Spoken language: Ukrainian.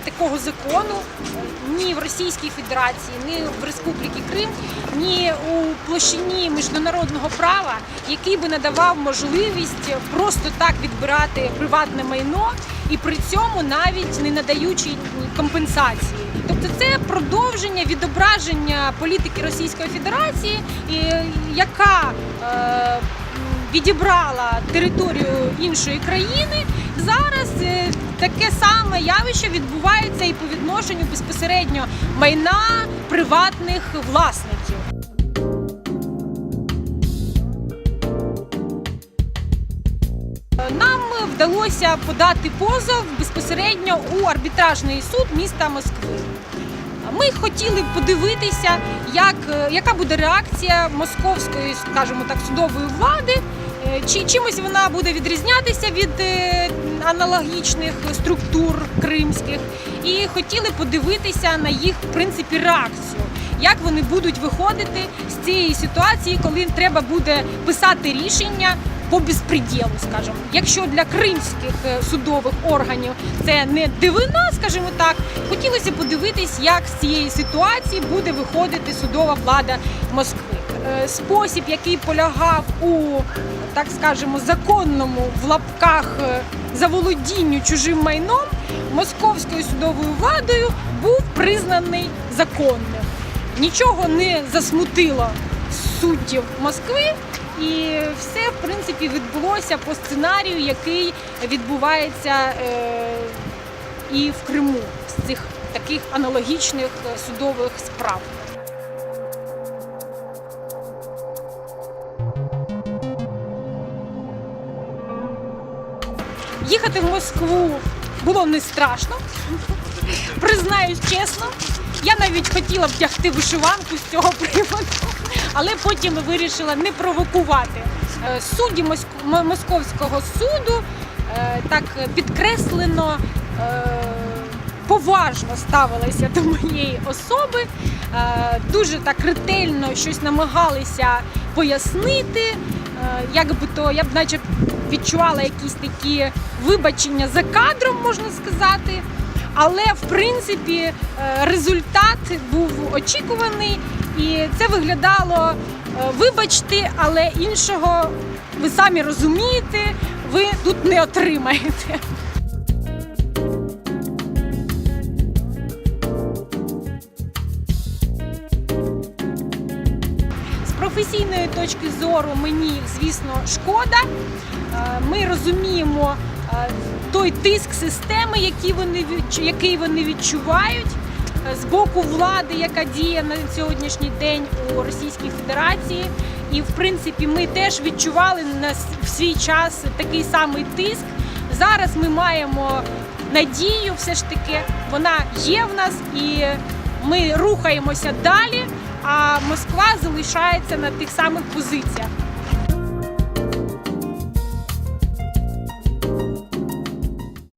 такого закону ні в Російській Федерації, ні в Республіці Крим, ні у площині міжнародного права, який би надавав можливість просто так відбирати приватне майно і при цьому навіть не надаючи компенсації. Тобто це продовження відображення політики Російської Федерації, яка е, відібрала територію іншої країни. Зараз е, таке саме явище відбувається і по відношенню безпосередньо майна приватних власників. Нам вдалося подати позов безпосередньо у арбітражний суд міста Москви. Ми хотіли подивитися, як, е, яка буде реакція московської, скажімо так, судової влади, е, чи чимось вона буде відрізнятися від е, аналогічних структур кримських, і хотіли подивитися на їх в принципі реакцію, як вони будуть виходити з цієї ситуації, коли треба буде писати рішення по безпреділу, скажімо. Якщо для кримських е, судових органів це не дивина, скажімо так, хотілося подивитись, як з цієї ситуації буде виходити судова влада Москви. Е, Спосіб, який полягав у так скажемо законному в лапках е, заволодінню чужим майном московською судовою владою, був признаний законним. Нічого не засмутило суддів Москви. І все в принципі відбулося по сценарію, який відбувається е, і в Криму з цих таких аналогічних е, судових справ. Їхати в Москву було не страшно, признаюсь чесно. Я навіть хотіла вдягти вишиванку з цього приводу, але потім вирішила не провокувати. Е, Судді Моск- Московського суду е, так підкреслено е, поважно ставилися до моєї особи, дуже так ретельно щось намагалися пояснити. Як би то я б наче відчувала якісь такі вибачення за кадром, можна сказати. Але в принципі е, результат був очікуваний, і це виглядало, е, вибачте, але іншого ви самі розумієте, ви тут не отримаєте. Професійної точки зору мені, звісно, шкода. Е, Ми розуміємо той тиск системи, який вони який вони відчувають е, з боку влади, яка діє на сьогоднішній день у Російській Федерації. І в принципі ми теж відчували на в свій час такий самий тиск. Зараз ми маємо надію, все ж таки, вона є в нас, і ми рухаємося далі. А Москва залишається на тих самих позиціях.